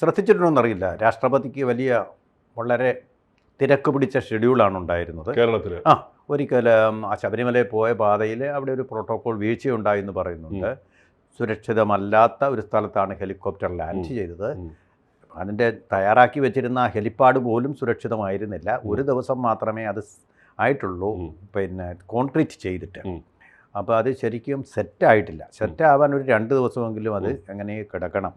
ശ്രദ്ധിച്ചിട്ടുണ്ടോയെന്നറിയില്ല രാഷ്ട്രപതിക്ക് വലിയ വളരെ തിരക്ക് പിടിച്ച ഷെഡ്യൂളാണ് ഉണ്ടായിരുന്നത്. കേരളത്തിൽ ആ ഒരിക്കലും ആ ശബരിമലയിൽ പോയ പാതയിൽ അവിടെ ഒരു പ്രോട്ടോകോൾ വീഴ്ചയുണ്ടായി എന്ന് പറയുന്നുണ്ട്. സുരക്ഷിതമല്ലാത്ത ഒരു സ്ഥലത്താണ് ഹെലികോപ്റ്റർ ലാൻഡ് ചെയ്തത്. അതിന്റെ തയ്യാറാക്കി വെച്ചിരുന്ന ഹെലിപ്പാഡ് പോലും സുരക്ഷിതമായിരുന്നില്ല. ഒരു ദിവസം മാത്രമേ അത് ആയിട്ടുള്ളൂ. പിന്നെ കോൺക്രീറ്റ് ചെയ്തിട്ട്. അപ്പോൾ അത് ശരിക്കും സെറ്റായിട്ടില്ല. സെറ്റാവാൻ ഒരു രണ്ട് ദിവസമെങ്കിലും അത് എങ്ങനെ അങ്ങനെ കിടക്കണം.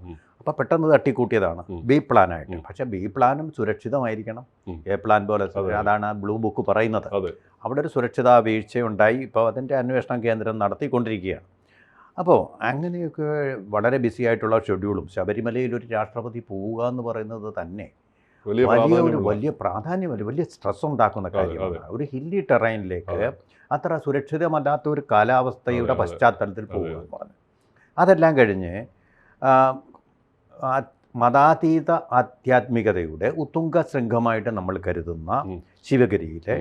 അപ്പോൾ പെട്ടെന്ന് തട്ടിക്കൂട്ടിയതാണ്. ബി പ്ലാനായിട്ട്. പക്ഷെ ബി പ്ലാനും സുരക്ഷിതമായിരിക്കണം. എ പ്ലാൻ പോലെ അതാണ് ബ്ലൂ ബുക്ക് പറയുന്നത്. അവിടെ ഒരു സുരക്ഷിതാ വീഴ്ചയുണ്ടായി. ഇപ്പോൾ അതിന്റെ അന്വേഷണ കേന്ദ്രം നടത്തിക്കൊണ്ടിരിക്കുകയാണ്. അപ്പോൾ അങ്ങനെയൊക്കെ വളരെ ബിസി ആയിട്ടുള്ള ഷെഡ്യൂളും ശബരിമലയിൽ ഒരു രാഷ്ട്രപതി പോവുക എന്ന് പറയുന്നത് തന്നെ വലിയ വലിയ ഒരു വലിയ പ്രാധാന്യമല്ല വലിയ സ്ട്രെസ് ഉണ്ടാക്കുന്ന കാര്യമാണ്. ഒരു ഹില്ലി ടെറൈനിലേക്ക് അത്ര സുരക്ഷിതമല്ലാത്ത ഒരു കാലാവസ്ഥയുടെ. പശ്ചാത്തലത്തിൽ പോകുക എന്ന് പറഞ്ഞു. അതെല്ലാം കഴിഞ്ഞ് മതാതീത ആധ്യാത്മികതയുടെ ഉത്തുംഗ ശൃംഖമായിട്ട് നമ്മൾ കരുതുന്ന. ശിവഗിരിയിലെ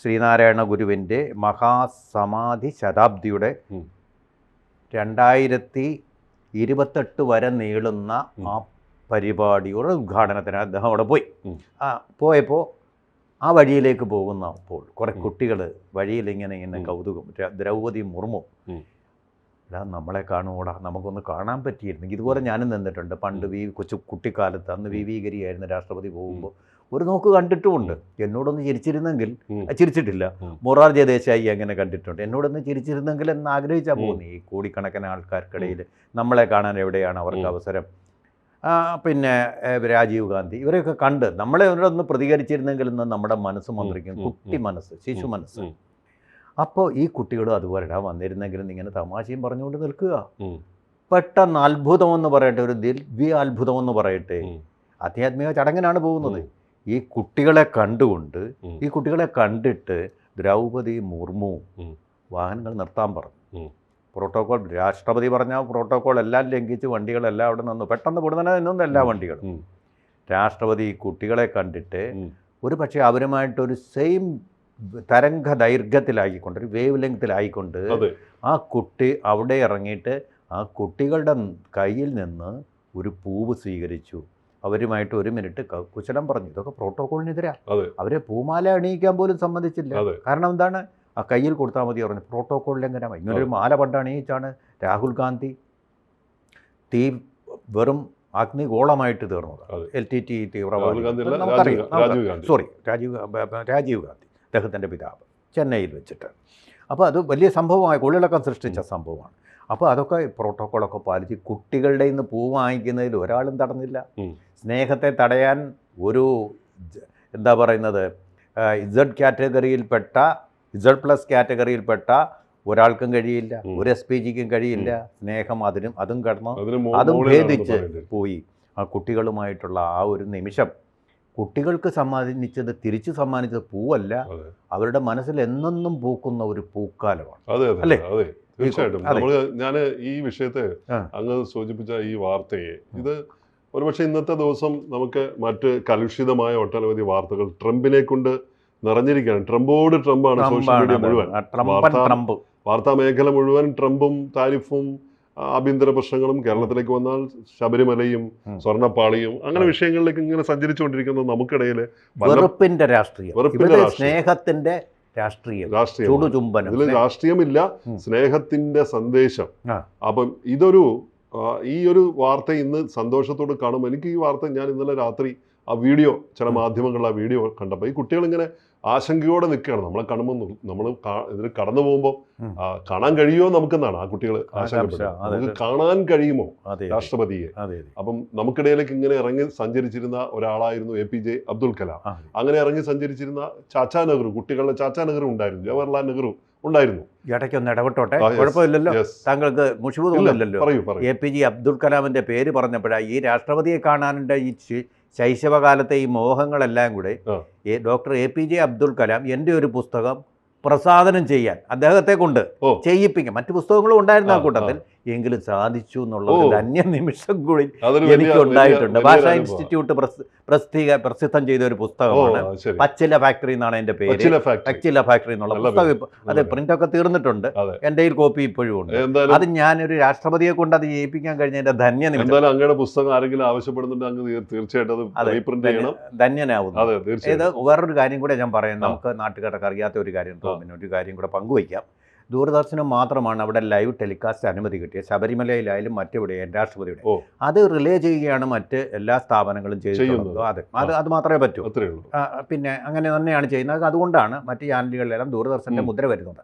ശ്രീനാരായണ ഗുരുവിന്റെ മഹാസമാധി ശതാബ്ദിയുടെ. രണ്ടായിരത്തി ഇരുപത്തെട്ട് വരെ നീളുന്ന ആ പരിപാടിയുടെ ഉദ്ഘാടനത്തിന് അദ്ദേഹം അവിടെ പോയി ആ പോയപ്പോൾ ആ വഴിയിലേക്ക് പോകുന്നപ്പോൾ കുറേ കുട്ടികൾ വഴിയിൽ ഇങ്ങനെ ഇങ്ങനെ കൗതുകം ദ്രൗപതി മുർമു. എടാ നമ്മളെ കാണുകൂടാ നമുക്കൊന്ന് കാണാൻ പറ്റിയിരുന്നെങ്കിൽ ഇതുപോലെ ഞാനും നിന്നിട്ടുണ്ട്. പണ്ട് വി കൊച്ചു കുട്ടിക്കാലത്ത് അന്ന് വി വി ഗിരിയായിരുന്നു രാഷ്ട്രപതി പോകുമ്പോൾ ഒരു നോക്ക് കണ്ടിട്ടുമുണ്ട്. എന്നോടൊന്ന് ചിരിച്ചിരുന്നെങ്കിൽ ചിരിച്ചിട്ടില്ല. മൊറാർജി ദേശായി അങ്ങനെ കണ്ടിട്ടുണ്ട്. എന്നോടൊന്ന് ചിരിച്ചിരുന്നെങ്കിൽ എന്ന് ആഗ്രഹിച്ചാൽ. പോകുന്നു. ഈ കോടിക്കണക്കിന് ആൾക്കാർക്കിടയിൽ നമ്മളെ കാണാൻ എവിടെയാണ് അവർക്ക് അവസരം? പിന്നെ രാജീവ് ഗാന്ധി. ഇവരെയൊക്കെ കണ്ട് നമ്മളെ ഒന്ന് പ്രതികരിച്ചിരുന്നെങ്കിൽ ഇന്ന് നമ്മുടെ മനസ്സ് മന്ത്രിക്കും കുട്ടി മനസ്സ് ശിശു മനസ്സ്. അപ്പോൾ ഈ കുട്ടികളും അതുപോലെ ഇടാൻ വന്നിരുന്നെങ്കിലും ഇങ്ങനെ തമാശയും പറഞ്ഞുകൊണ്ട് നിൽക്കുക. പെട്ടെന്ന് അത്ഭുതം എന്ന് പറയട്ടെ ഒരു ദിവ്യ അത്ഭുതം എന്ന് പറയട്ടെ. ആധ്യാത്മിക ചടങ്ങിനാണ് പോകുന്നത്. ഈ കുട്ടികളെ കണ്ടുകൊണ്ട് ഈ കുട്ടികളെ കണ്ടിട്ട് ദ്രൗപദി മുർമു വാഹനങ്ങൾ നിർത്താൻ പറഞ്ഞു. പ്രോട്ടോകോൾ രാഷ്ട്രപതി പറഞ്ഞ പ്രോട്ടോകോൾ എല്ലാം ലംഘിച്ച് വണ്ടികളെല്ലാം അവിടെ നിന്നു. പെട്ടെന്ന് പൊടുന്നനെ നിന്നും എല്ലാ വണ്ടികളും. രാഷ്ട്രപതി കുട്ടികളെ കണ്ടിട്ട്. ഒരു പക്ഷേ അവരുമായിട്ടൊരു സെയിം തരംഗ ദൈർഘ്യത്തിലായിക്കൊണ്ട് ഒരു വേവ് ലെങ്ത്തിലായിക്കൊണ്ട് അതെ. ആ കുട്ടി അവിടെ ഇറങ്ങിയിട്ട് ആ കുട്ടികളുടെ കയ്യിൽ നിന്ന് ഒരു പൂവ് സ്വീകരിച്ചു. അവരുമായിട്ട് ഒരു മിനിറ്റ് കുശലം പറഞ്ഞു. ഇതൊക്കെ പ്രോട്ടോകോളിനെതിരാ. അവരെ പൂമാല അണിയിക്കാൻ പോലും സമ്മതിച്ചില്ല. കാരണം എന്താണ്? ആ കയ്യിൽ കൊടുത്താൽ മതി പറഞ്ഞു. പ്രോട്ടോകോൾ ലംഘനമായി. ഇങ്ങനൊരു മാല പണ്ട് അണിയിച്ചാണ് രാഹുൽ ഗാന്ധി തീ വെറും അഗ്നിഗോളമായിട്ട് തീർന്നത്. എൽ ടി ടി തീവ്രവാദി. നമുക്കറിയാം. സോറി രാജീവ് രാജീവ് ഗാന്ധി. അദ്ദേഹത്തിന്റെ പിതാവ് ചെന്നൈയിൽ വെച്ചിട്ട്. അപ്പോൾ അത് വലിയ സംഭവമായി കൊള്ളിളക്കം സൃഷ്ടിച്ച സംഭവമാണ്. അപ്പോൾ അതൊക്കെ പ്രോട്ടോക്കോളൊക്കെ പാലിച്ച് കുട്ടികളുടെ ഇന്ന് പൂ വാങ്ങിക്കുന്നതിൽ ഒരാളും തടഞ്ഞില്ല. സ്നേഹത്തെ തടയാൻ ഒരു എന്താ പറയുന്നത് ഇസഡ് കാറ്റഗറിയിൽപ്പെട്ട ഇസഡ് പ്ലസ് കാറ്റഗറിയിൽപ്പെട്ട ഒരാൾക്കും കഴിയില്ല ഒരു എസ് പി ജിക്കും കഴിയില്ല. സ്നേഹം അതിനും അതും കടന്നു അതും ഭേദിച്ച് പോയി. ആ കുട്ടികളുമായിട്ടുള്ള ആ ഒരു നിമിഷം കുട്ടികൾക്ക് സമ്മാനിച്ചത് തിരിച്ചു സമ്മാനിച്ചത് പൂവല്ല. അവരുടെ മനസ്സിൽ എന്നെന്നും പൂക്കുന്ന ഒരു പൂക്കാലമാണ്. അതെ അതെ അല്ലേ? അതെ. തീർച്ചയായിട്ടും. നമ്മൾ ഞാൻ ഈ വിഷയത്തെ. അങ്ങ് സൂചിപ്പിച്ച ഈ വാർത്തയെ ഇത് ഒരുപക്ഷെ ഇന്നത്തെ ദിവസം നമുക്ക് മറ്റ് കലുഷിതമായ ഒട്ടനവധി വാർത്തകൾ ട്രംപിനെ കൊണ്ട് നിറഞ്ഞിരിക്കുകയാണ്. ട്രംപോട് ട്രംപാണ് സോഷ്യൽ മീഡിയ മുഴുവൻ. വാർത്താ- മേഖല മുഴുവൻ ട്രംപും താരിഫും ആഭ്യന്തര പ്രശ്നങ്ങളും കേരളത്തിലേക്ക് വന്നാൽ ശബരിമലയും. സ്വർണപ്പാളിയും അങ്ങനെ. വിഷയങ്ങളിലേക്ക് ഇങ്ങനെ സഞ്ചരിച്ചുകൊണ്ടിരിക്കുന്ന നമുക്കിടയിൽ വെറുപ്പിന്റെ രാഷ്ട്രീയം. സ്നേഹത്തിന്റെ രാഷ്ട്രീയം ഇതിൽ രാഷ്ട്രീയമില്ല. സ്നേഹത്തിന്റെ സന്ദേശം. അപ്പം ഇതൊരു ഈ ഒരു വാർത്ത ഇന്ന് സന്തോഷത്തോട് കാണും എനിക്ക് ഈ വാർത്ത ഞാൻ ഇന്നലെ രാത്രി ആ വീഡിയോ ചില. മാധ്യമങ്ങളിൽ ആ വീഡിയോ കണ്ടപ്പോൾ ഈ കുട്ടികൾ ഇങ്ങനെ ആശങ്കയോടെ നിൽക്കുകയാണ്. നമ്മളെ കാണുമ്പോൾ നമ്മൾ ഇതിൽ കടന്നു പോകുമ്പോൾ കാണാൻ കഴിയുമോ നമുക്കെന്നാണ് ആ കുട്ടികൾ ആശങ്കപ്പെടുന്നത്. നമുക്ക് കാണാൻ കഴിയുമോ? രാഷ്ട്രപതിയെ. അപ്പം നമുക്കിടയിലേക്ക് ഇങ്ങനെ ഇറങ്ങി സഞ്ചരിച്ചിരുന്ന ഒരാളായിരുന്നു A P J Abdul Kalam. അങ്ങനെ ഇറങ്ങി സഞ്ചരിച്ചിരുന്ന ചാച്ചാ നെഹ്റു കുട്ടികളുടെ ചാച്ചാ നെഹ്റു ഉണ്ടായിരുന്നു. ജവഹർലാൽ നെഹ്റു ഉണ്ടായിരുന്നു. ഇടയ്ക്കൊന്ന് ഇടപെട്ടോട്ടെ? കുഴപ്പമില്ലല്ലോ? താങ്കൾക്ക് പറയൂ എ പി ജെ അബ്ദുൽ കലാമിന്റെ പേര് പറഞ്ഞപ്പോഴാണ് ഈ രാഷ്ട്രപതിയെ കാണാനുണ്ട് ഈ ശൈശവകാലത്തെ ഈ മോഹങ്ങളെല്ലാം കൂടെ doctor A P J Abdul Kalam എന്റെ ഒരു പുസ്തകം പ്രസാദനം ചെയ്യാൻ അദ്ദേഹത്തെ കൊണ്ട്. ചെയ്യിപ്പിക്കാം. മറ്റു പുസ്തകങ്ങളും ഉണ്ടായിരുന്ന ആ, കൂട്ടത്തിൽ. എങ്കിലും സാധിച്ചു എന്നുള്ള അന്യ ഒരു ധന്യ നിമിഷം കൂടി എനിക്ക് ഉണ്ടായിട്ടുണ്ട്. ഭാഷാ ഇൻസ്റ്റിറ്റ്യൂട്ട് പ്രസ്- പ്രസിദ്ധീക പ്രസിദ്ധം ചെയ്ത ഒരു പുസ്തകമാണ്. പച്ചില ഫാക്ടറി എന്നാണ് എന്റെ പേര്. പച്ചില ഫാക്ടറി. എന്നുള്ള പുസ്തകം അതെ പ്രിന്റ് ഒക്കെ തീർന്നിട്ടുണ്ട്. എന്റെ കയ്യിൽ കോപ്പി ഇപ്പോഴും ഉണ്ട്. അത് ഞാനൊരു രാഷ്ട്രപതിയെ കൊണ്ട് അത് ജയിപ്പിക്കാൻ കഴിഞ്ഞതിന്റെ ധന്യ നിമിഷം അങ്ങയുടെ പുസ്തകം ആരെങ്കിലും ആവശ്യപ്പെടുന്നുണ്ട് അങ്ങ് തീർ- തീർച്ചയായിട്ടും ധന്യനാവുന്നു. ഇത് വേറൊരു കാര്യം കൂടെ ഞാൻ പറയാം. നമുക്ക് നാട്ടുകാർക്ക് അറിയാത്ത ഒരു കാര്യം. ഒരു കാര്യം കൂടെ പങ്കുവയ്ക്കാം. ദൂരദർശനം മാത്രമാണ് അവിടെ ലൈവ് ടെലികാസ്റ്റ് അനുമതി കിട്ടിയത്. ശബരിമലയിലായാലും മറ്റെവിടെയും രാഷ്ട്രപതിയുടെ. അത് റിലേ ചെയ്യുകയാണ് മറ്റ് എല്ലാ സ്ഥാപനങ്ങളും ചെയ്തിട്ടുള്ളത്. ചെയ്യുന്നത്. അതെ. അത് അത് മാത്രമേ പറ്റൂ. പിന്നെ അങ്ങനെ തന്നെയാണ് ചെയ്യുന്നത്. അതുകൊണ്ടാണ് മറ്റ് ചാനലുകളിലെല്ലാം ദൂരദർശന്റെ. മുദ്ര വരുന്നത്.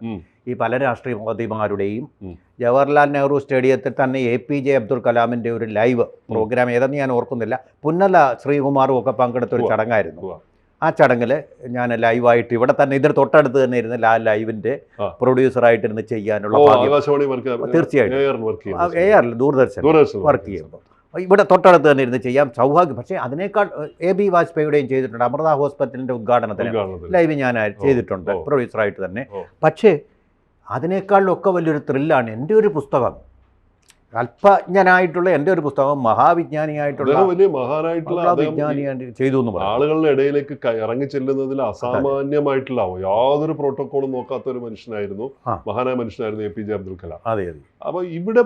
ഈ പല രാഷ്ട്രീയവാദിമാരുടെയും ഉം. ജവഹർലാൽ നെഹ്റു സ്റ്റേഡിയത്തിൽ തന്നെ എ പി ജെ അബ്ദുൽ കലാമിന്റെ ഒരു ലൈവ് പ്രോഗ്രാം ഏതെന്ന് ഞാൻ ഓർക്കുന്നില്ല. പുന്നല ശ്രീകുമാറും ഒക്കെ പങ്കെടുത്ത ഒരു. ചടങ്ങായിരുന്നു. ആ ചടങ്ങിൽ ഞാൻ ലൈവായിട്ട് ഇവിടെ തന്നെ ഇതിന് തൊട്ടടുത്ത് തന്നെ ഇരുന്ന് ആ ലൈവിന്റെ ആ. പ്രൊഡ്യൂസറായിട്ടിരുന്ന് ചെയ്യാനുള്ള തീർച്ചയായിട്ടും. എ ആറിൽ ദൂരദർശൻ വർക്ക് ചെയ്യുമ്പോൾ ഇവിടെ തൊട്ടടുത്ത് തന്നെ ഇരുന്ന് ചെയ്യാം സൗഭാഗ്യം പക്ഷേ അതിനേക്കാൾ എ ബി വാജ്പേയിയുടെയും ചെയ്തിട്ടുണ്ട് അമൃത ഹോസ്പിറ്റലിന്റെ ഉദ്ഘാടനത്തിന്. ലൈവ് ഞാൻ ചെയ്തിട്ടുണ്ട്. പ്രൊഡ്യൂസറായിട്ട് തന്നെ. പക്ഷേ അതിനേക്കാളൊക്കെ വലിയൊരു ത്രില്ലാണ് എന്റെ ഒരു പുസ്തകം അല്പജ്ഞനായിട്ടുള്ള എന്റെ ഒരു പുസ്തകം മഹാവിജ്ഞാനിയായിട്ടുള്ള വലിയ മഹാനായിട്ടുള്ള വിജ്ഞാനിയായിട്ട് ചെയ്തു എന്ന് പറയാം. ആളുകളുടെ ഇടയിലേക്ക് ഇറങ്ങി ചെല്ലുന്നതിൽ അസാമാന്യമായിട്ടുള്ള യാതൊരു പ്രോട്ടോക്കോളും നോക്കാത്ത ഒരു മനുഷ്യനായിരുന്നു മഹാനായ മനുഷ്യനായിരുന്നു A P J Abdul Kalam. അതെ അതെ. അപ്പൊ ഇവിടെ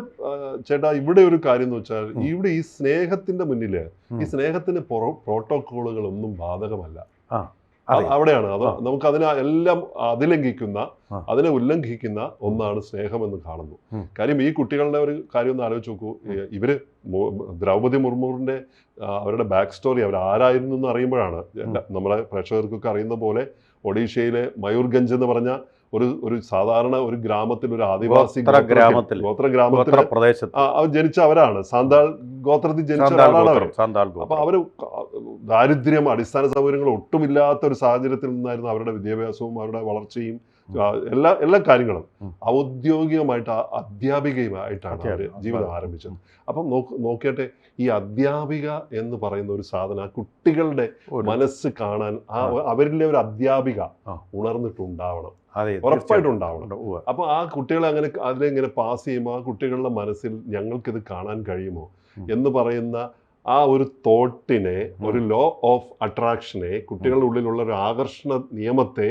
ചേട്ടാ ഇവിടെ ഒരു കാര്യം എന്ന് വെച്ചാൽ. ഇവിടെ ഈ സ്നേഹത്തിന്റെ മുന്നിൽ ഈ സ്നേഹത്തിന് പ്രോട്ടോക്കോളുകളൊന്നും ബാധകമല്ല. ആ, അ- അതെ. അവിടെയാണ്. അത്. നമുക്ക് അതിനെ എല്ലാം അതിലംഘിക്കുന്ന അതിനെ ഉല്ലംഘിക്കുന്ന ഒന്നാണ് സ്നേഹം എന്ന് കാണുന്നു. കാര്യം ഈ കുട്ടികളുടെ ഒരു കാര്യം ഒന്ന് ആലോചിച്ച് നോക്കൂ. ഇവർ ദ്രൗപതി ദ്രൗപദി മുർമുറിന്റെ അവരുടെ ബാക്ക് സ്റ്റോറി അവർ ആരായിരുന്നു എന്ന് അറിയുമ്പോഴാണ് നമ്മുടെ നമ്മളെ പ്രേക്ഷകർക്കൊക്കെ അറിയുന്ന പോലെ ഒഡീഷയിലെ മയൂർഗഞ്ച് എന്ന് പറഞ്ഞ ഒരു ഒരു സാധാരണ ഒരു ഗ്രാമത്തിൽ ഒരു ആദിവാസി ഗ്രാമത്തിൽ. ഗോത്ര ഗ്രാമത്തിൽ പ്രദേശത്ത്. അവർ ജനിച്ച അവരാണ്. സാന്താൾ ഗോത്രത്തിൽ ജനിച്ച ആളാണ് അവർ അപ്പൊ അവർ ദാരിദ്ര്യം അടിസ്ഥാന സൗകര്യങ്ങൾ ഒട്ടുമില്ലാത്ത ഒരു സാഹചര്യത്തിൽ നിന്നായിരുന്നു അവരുടെ വിദ്യാഭ്യാസവും അവരുടെ വളർച്ചയും എല്ലാ എല്ലാ കാര്യങ്ങളും. ഔദ്യോഗികമായിട്ട് അധ്യാപികയുമായിട്ടാണ് അവർ ജീവിതം ആരംഭിച്ചത്. അപ്പം നോക്ക് നോക്കിയട്ടെ ഈ അധ്യാപിക എന്ന് പറയുന്ന ഒരു സാധനം ആ കുട്ടികളുടെ മനസ്സ് കാണാൻ ആ. അവരിലെ ഒരു അധ്യാപിക ഉണർന്നിട്ടുണ്ടാവണം. അതെ ഉറപ്പായിട്ടും ഉണ്ടാവണം. തീർച്ചയായിട്ടും. അപ്പോൾ ആ കുട്ടികളെ അങ്ങനെ അതിനെ അതിലിങ്ങനെ പാസ് ചെയ്യുമ്പോൾ ആ കുട്ടികളുടെ മനസ്സിൽ ഞങ്ങൾക്കിത് കാണാൻ കഴിയുമോ എന്ന് പറയുന്ന ആ ഒരു തോട്ടിനെ ഒരു ലോ ഓഫ് അട്രാക്ഷനെ കുട്ടികളുടെ ഉള്ളിലുള്ള ഒരു ആകർഷണ നിയമത്തെ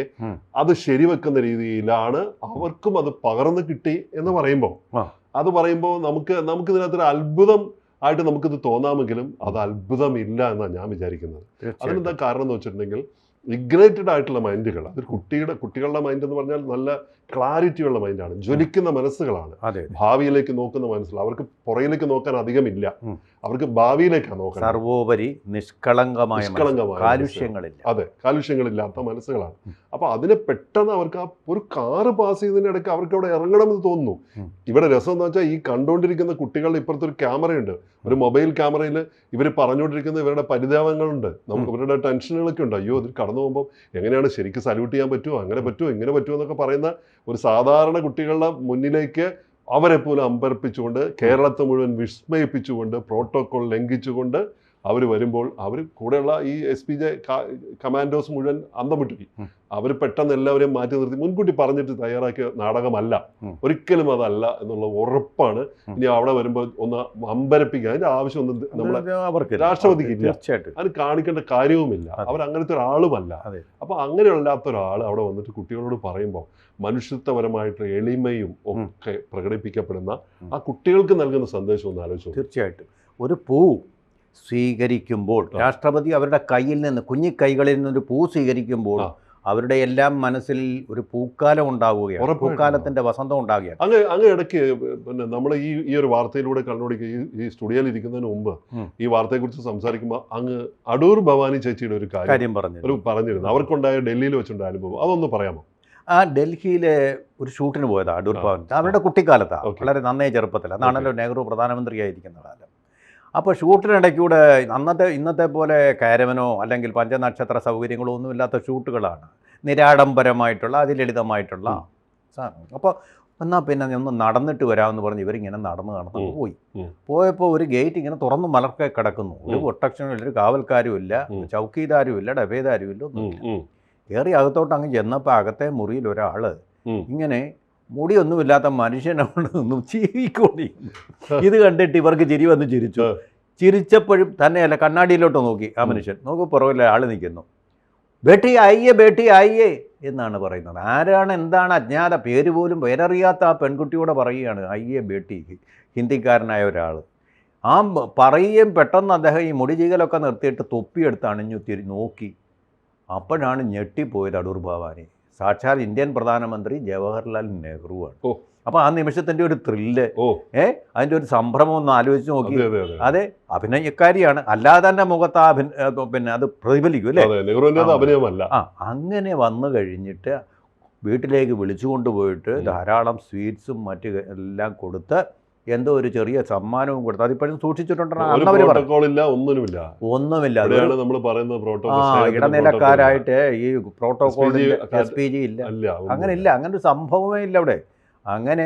അത് ശരിവെക്കുന്ന രീതിയിലാണ് അവർക്കും അത് പകർന്നു കിട്ടി എന്ന് പറയുമ്പോൾ അത് പറയുമ്പോൾ നമുക്ക് നമുക്ക് ഇതിനകത്തൊരു അത്ഭുതം ആയിട്ട് നമുക്കിത് തോന്നാമെങ്കിലും അത് അത്ഭുതമില്ല എന്നാണ് ഞാൻ വിചാരിക്കുന്നത്. അതിനെന്താ കാരണം എന്ന് വെച്ചിട്ടുണ്ടെങ്കിൽ ഇഗ്നേറ്റഡ് ആയിട്ടുള്ള മൈൻഡുകൾ അത് കുട്ടിയുടെ കുട്ടികളുടെ മൈൻഡ് എന്ന് പറഞ്ഞാൽ നല്ല ക്ലാരിറ്റി ഉള്ള മൈൻഡാണ്. ജ്വലിക്കുന്ന മനസ്സുകളാണ്. ഭാവിയിലേക്ക് നോക്കുന്ന മനസ്സുകൾ അവർക്ക് പുറയിലേക്ക് നോക്കാൻ അധികമില്ല. അവർക്ക് ഭാവിയിലേക്കാണ് നോക്കുന്നത് സർവോപരി നിഷ്കളങ്കമായ കാലുഷ്യങ്ങളില്ല. അതെ കാലുഷ്യങ്ങളില്ലാത്ത മനസ്സുകളാണ്. അപ്പൊ അതിനെ പെട്ടെന്ന് അവർക്ക് ആ ഒരു കാറ് പാസ് ചെയ്തതിന്റെ ഇടയ്ക്ക് അവർക്ക് അവിടെ ഇറങ്ങണമെന്ന് തോന്നുന്നു. ഇവിടെ രസം എന്ന് വെച്ചാൽ ഈ കണ്ടുകൊണ്ടിരിക്കുന്ന കുട്ടികളുടെ ഇപ്പുറത്ത് ഒരു ക്യാമറയുണ്ട്. ഒരു മൊബൈൽ ക്യാമറയിൽ ഇവർ പറഞ്ഞുകൊണ്ടിരിക്കുന്ന ഇവരുടെ പരിതാപങ്ങളുണ്ട്. നമുക്ക് ഇവരുടെ ടെൻഷനുകളൊക്കെ ഉണ്ട്. അയ്യോ ഇതിൽ കടന്നു പോകുമ്പോൾ എങ്ങനെയാണ് ശരിക്ക് സല്യൂട്ട് ചെയ്യാൻ പറ്റുമോ അങ്ങനെ പറ്റുമോ ഇങ്ങനെ പറ്റുമോ എന്നൊക്കെ പറയുന്ന ഒരു സാധാരണ കുട്ടികളുടെ മുന്നിലേക്ക് അവരെ അമ്പരപ്പിച്ചുകൊണ്ട് കേരളത്തെ മുഴുവൻ വിസ്മയിപ്പിച്ചുകൊണ്ട് പ്രോട്ടോകോൾ ലംഘിച്ചുകൊണ്ട് അവർ വരുമ്പോൾ അവർ കൂടെയുള്ള ഈ എസ് പി ജെ കമാൻഡോസ് മുഴുവൻ അന്തം വിട്ടുപോയി. അവർ പെട്ടെന്ന് എല്ലാവരെയും മാറ്റി നിർത്തി. മുൻകൂട്ടി പറഞ്ഞിട്ട് തയ്യാറാക്കിയ നാടകമല്ല. ഒരിക്കലും അതല്ല എന്നുള്ള ഉറപ്പാണ്. ഇനി അവിടെ വരുമ്പോൾ ഒന്ന് അമ്പരപ്പിക്കുക. അതിന്റെ ആവശ്യമൊന്നും നമ്മളെ രാഷ്ട്രപതിക്ക് ഇല്ല. അതിന് കാണിക്കേണ്ട കാര്യവുമില്ല. അവരങ്ങനത്തെ അവർ അങ്ങനത്തെ ഒരാളുമല്ല. അപ്പൊ അങ്ങനെയല്ലാത്ത ഒരാൾ അവിടെ വന്നിട്ട് കുട്ടികളോട് പറയുമ്പോൾ മനുഷ്യത്വപരമായിട്ട് എളിമയും ഒക്കെ പ്രകടിപ്പിക്കപ്പെടുന്ന ആ കുട്ടികൾക്ക് നൽകുന്ന സന്ദേശം ഒന്ന് ആലോചിച്ചു തീർച്ചയായിട്ടും. ഒരു പൂ സ്വീകരിക്കുമ്പോൾ രാഷ്ട്രപതി അവരുടെ കയ്യിൽ നിന്ന് കുഞ്ഞിക്കൈകളിൽ നിന്ന് ഒരു പൂ സ്വീകരിക്കുമ്പോൾ അവരുടെ എല്ലാം മനസ്സിൽ ഒരു പൂക്കാലം ഉണ്ടാവുകയാണ്. പൂക്കാലത്തിന്റെ വസന്തം ഉണ്ടാകുകയാണ് അങ്ങ് അങ്ങ് ഇടയ്ക്ക് പിന്നെ നമ്മൾ ഈ ഈ ഒരു വാർത്തയിലൂടെ കണ്ടുപിടിക്കുക ഈ ഈ സ്റ്റുഡിയോയിൽ ഇരിക്കുന്നതിന് മുമ്പ്. ഈ വാർത്തയെക്കുറിച്ച് സംസാരിക്കുമ്പോൾ അങ്ങ് അടൂർ ഭവാനി ചേച്ചിയുടെ ഒരു കാര്യം പറഞ്ഞു ഒരു പറഞ്ഞിരുന്നു. അവർക്കുണ്ടായ ഡൽഹിയിൽ വെച്ചുണ്ടായ അനുഭവം. അതൊന്ന് പറയാമോ? ആ ഡൽഹിയിലെ ഒരു ഷൂട്ടിന് പോയതാണ് അടൂർ ഭവാനി. അവരുടെ കുട്ടിക്കാലത്താണ് വളരെ നന്നേ ചെറുപ്പത്തിൽ അതാണല്ലോ നെഹ്റു പ്രധാനമന്ത്രിയായിരിക്കുന്ന കാലം. അപ്പോൾ ഷൂട്ടിനിടയ്ക്കൂടെ അന്നത്തെ ഇന്നത്തെ പോലെ കാരവനോ അല്ലെങ്കിൽ പഞ്ചനക്ഷത്ര സൗകര്യങ്ങളോ ഒന്നുമില്ലാത്ത ഷൂട്ടുകളാണ്. നിരാഡംബരമായിട്ടുള്ള അതിലളിതമായിട്ടുള്ള. അപ്പോൾ എന്നാൽ പിന്നെ ഒന്ന് നടന്നിട്ട് വരാമെന്ന് പറഞ്ഞ് ഇവരിങ്ങനെ നടന്ന് നടന്ന് പോയി. പോയപ്പോൾ ഒരു ഗേറ്റ് ഇങ്ങനെ തുറന്ന് മലർക്കെ കിടക്കുന്നു. ഒരു. പ്രൊട്ടക്ഷനും ഇല്ല ഒരു കാവൽക്കാരും ഇല്ല. ചൗക്കീദാരും ഇല്ല ഡബേദാരും ഇല്ല ഒന്നും ഉം, ഉം, കയറി അകത്തോട്ട് അങ്ങ് ചെന്നപ്പോൾ അകത്തെ മുറിയിൽ ഒരാൾ ഇങ്ങനെ മുടിയൊന്നുമില്ലാത്ത മനുഷ്യനെ കൊണ്ട് നിന്നും ഇത് കണ്ടിട്ട് ഇവർക്ക് ചിരി വന്ന് ചിരിച്ചു. ചിരിച്ചപ്പോഴും തന്നെയല്ല കണ്ണാടിയിലോട്ട് നോക്കി ആ മനുഷ്യൻ. നോക്കൂ പുറകില്ല ആൾ നിൽക്കുന്നു. ബേട്ടി ആയിയേ ബേട്ടി ആയിയേ എന്നാണ് പറയുന്നത്. ആരാണ് എന്താണ് അജ്ഞാത? പേര് പോലും പേരറിയാത്ത ആ പെൺകുട്ടിയോട് പറയുകയാണ് അയ്യേ ബേട്ടി ഹിന്ദിക്കാരനായ ഒരാൾ ആ പറയുകയും പെട്ടെന്ന് അദ്ദേഹം ഈ മുടി ചീകലൊക്കെ നിർത്തിയിട്ട് തൊപ്പിയെടുത്ത് അണിഞ്ഞു തിരി നോക്കി. അപ്പോഴാണ് ഞെട്ടിപ്പോയത് അടൂർ ഭവാനി. സാക്ഷാൽ ഇന്ത്യൻ പ്രധാനമന്ത്രി ജവഹർലാൽ നെഹ്റുവാണ് ഓ. അപ്പോൾ ആ നിമിഷത്തിന്റെ ഒരു ത്രില്ല്. ഓ. ഏ? അതിന്റെ ഒരു സംഭ്രമം ഒന്ന് ആലോചിച്ച് നോക്കി. അതെ അഭിനയക്കാരിയാണ്. അല്ലാതെ തന്നെ മുഖത്ത് ആ പിന്നെ അത് പ്രതിഫലിക്കും അല്ലേ? അഭിനയമല്ല. ആ അങ്ങനെ വന്നു കഴിഞ്ഞിട്ട് വീട്ടിലേക്ക് വിളിച്ചു കൊണ്ടുപോയിട്ട് ധാരാളം സ്വീറ്റ്സും മറ്റ് എല്ലാം കൊടുത്ത് എന്തോ ഒരു ചെറിയ സമ്മാനവും കൊടുത്തു അതിപ്പോഴും സൂക്ഷിച്ചിട്ടുണ്ടെന്നാണ് ഒന്നുമില്ല. ഒന്നുമില്ല. നമ്മൾ പറയുന്നത് ഇടനിലക്കാരായിട്ട് ഈ പ്രോട്ടോകോൾ എസ് പി ജി ഇല്ല. അങ്ങനെ ഇല്ല. അങ്ങനെ ഒരു സംഭവമേ ഇല്ല അവിടെ. അങ്ങനെ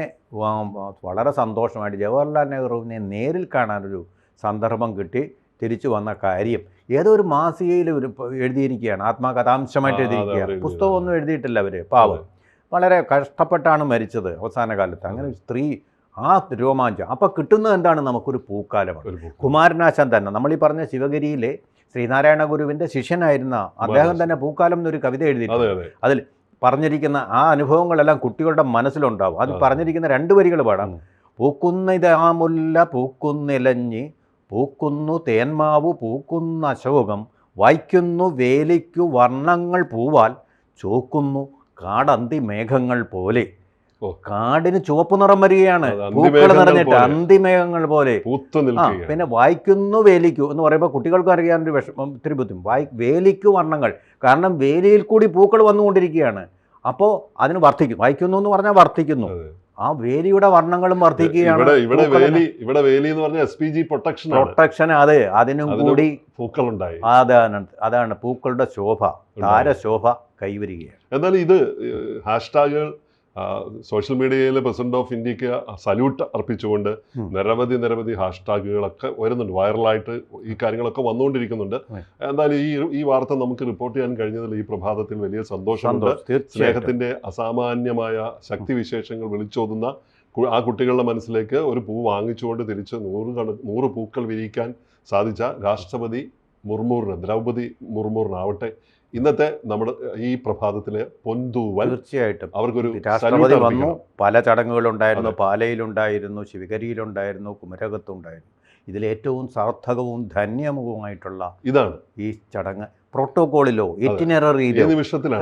വളരെ സന്തോഷമായിട്ട് ജവഹർലാൽ നെഹ്റുവിനെ നേരിൽ കാണാനൊരു സന്ദർഭം കിട്ടി. തിരിച്ചു വന്ന കാര്യം. ഏതോ ഒരു മാസികയിൽ ഒരു എഴുതിയിരിക്കുകയാണ്. ആത്മകഥാംശമായിട്ട് എഴുതിയിരിക്കുകയാണ്. പുസ്തകമൊന്നും എഴുതിയിട്ടില്ല അവർ പാവം. വളരെ കഷ്ടപ്പെട്ടാണ് മരിച്ചത് അവസാന കാലത്ത്. അങ്ങനെ സ്ത്രീ ആ രോമാഞ്ചം. അപ്പോൾ കിട്ടുന്നത് എന്താണ്? നമുക്കൊരു പൂക്കാലമാണ്. കുമാരനാശാൻ തന്നെ നമ്മൾ ഈ പറഞ്ഞ ശിവഗിരിയിലെ ശ്രീനാരായണ ഗുരുവിന്റെ ശിഷ്യനായിരുന്ന അദ്ദേഹം തന്നെ പൂക്കാലം എന്നൊരു കവിത എഴുതി അതെ അതെ. പറഞ്ഞിരിക്കുന്ന ആ അനുഭവങ്ങളെല്ലാം കുട്ടികളുടെ മനസ്സിലുണ്ടാവും. അത് പറഞ്ഞിരിക്കുന്ന രണ്ട് വരികൾ പാടാം. പൂക്കുന്ന പൂക്കുന്നിതാമുല്ല പൂക്കുന്നിലഞ്ഞ് പൂക്കുന്നു തേന്മാവ് പൂക്കുന്ന അശോകം വായിക്കുന്നു വേലിക്കു വർണങ്ങൾ പൂവാൽ ചോക്കുന്നു കാടന്തി മേഘങ്ങൾ പോലെ. കാടിന് ചുവപ്പ് നിറം വരികയാണ്. പൂക്കൾ നിറഞ്ഞിട്ട് അന്തിമേഘങ്ങൾ പോലെ. പിന്നെ വായിക്കുന്നു വേലിക്കു എന്ന് പറയുമ്പോൾ കുട്ടികൾക്ക് അറിയാനൊരു വിഷമം ഇത്തിരി ബുദ്ധിമുട്ട്. വായി വേലിക്കു വർണങ്ങൾ. കാരണം വേലിയിൽ കൂടി പൂക്കൾ വന്നുകൊണ്ടിരിക്കുകയാണ്. അപ്പോൾ അതിന് വർദ്ധിക്കും. വായിക്കുന്നു എന്ന് പറഞ്ഞാൽ വർദ്ധിക്കുന്നു. ആ വേലിയുടെ വർണങ്ങളും വർദ്ധിക്കുകയാണ്. ഇവിടെ വേലി ഇവിടെ വേലി എന്ന് പറഞ്ഞാൽ S P G protection protection അതെ. അതിനും അതിനും കൂടി പൂക്കളുണ്ടായി. അതാണ് അതാണ് പൂക്കളുടെ ശോഭ താരശോഭ കൈവരികയാണ്. എന്നാൽ ഇത് ഹാഷ്ടാഗുകൾ സോഷ്യൽ മീഡിയയിലെ പ്രസിഡന്റ് ഓഫ് ഇന്ത്യയ്ക്ക് സല്യൂട്ട് അർപ്പിച്ചുകൊണ്ട്. നിരവധി നിരവധി ഹാഷ്ടാഗുകളൊക്കെ വരുന്നുണ്ട് വൈറലായിട്ട് ഈ കാര്യങ്ങളൊക്കെ വന്നുകൊണ്ടിരിക്കുന്നുണ്ട്. എന്തായാലും ഈ ഈ വാർത്ത നമുക്ക് റിപ്പോർട്ട് ചെയ്യാൻ കഴിഞ്ഞതിൽ ഈ പ്രഭാതത്തിൽ വലിയ സന്തോഷമുണ്ട് സന്തോഷം സ്നേഹത്തിന്റെ അസാമാന്യമായ ശക്തിവിശേഷങ്ങൾ വിളിച്ചോതുന്ന ആ കുട്ടികളുടെ മനസ്സിലേക്ക് ഒരു പൂ വാങ്ങിച്ചുകൊണ്ട് തിരിച്ച് നൂറ് കണ നൂറ് പൂക്കൾ വിരിക്കാൻ സാധിച്ച രാഷ്ട്രപതി മുർമൂറിന് ദ്രൗപതി മുർമൂറിനാവട്ടെ ഇന്നത്തെ നമ്മുടെ ഈ പ്രഭാതത്തിലെ പൊന്തൂവൽ തീർച്ചയായിട്ടും. അവർക്കൊരു രാഷ്ട്രപതി വന്നു പല ചടങ്ങുകളുണ്ടായിരുന്നു. പാലയിലുണ്ടായിരുന്നു ശിവകരിയിലുണ്ടായിരുന്നു കുമരകത്തുണ്ടായിരുന്നു. ഇതിലേറ്റവും സാർത്ഥകവും ധന്യമുഖവുമായിട്ടുള്ള ഇതാണ്. ഈ ചടങ്ങ് പ്രോട്ടോകോളിലോ കാര്യ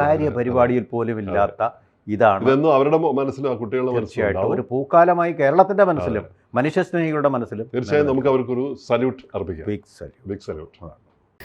കാര്യപരിപാടിയിൽ പോലും ഇല്ലാത്ത ഇതാണ്. അവരുടെ മനസ്സിലും ആ കുട്ടികളുടെ തീർച്ചയായിട്ടും. ഒരു പൂക്കാലമായി കേരളത്തിന്റെ മനസ്സിലും മനുഷ്യസ്നേഹികളുടെ മനസ്സിലും തീർച്ചയായും നമുക്ക് അവർക്കൊരു സല്യൂട്ട് അർപ്പിക്കാം. Big salute big salute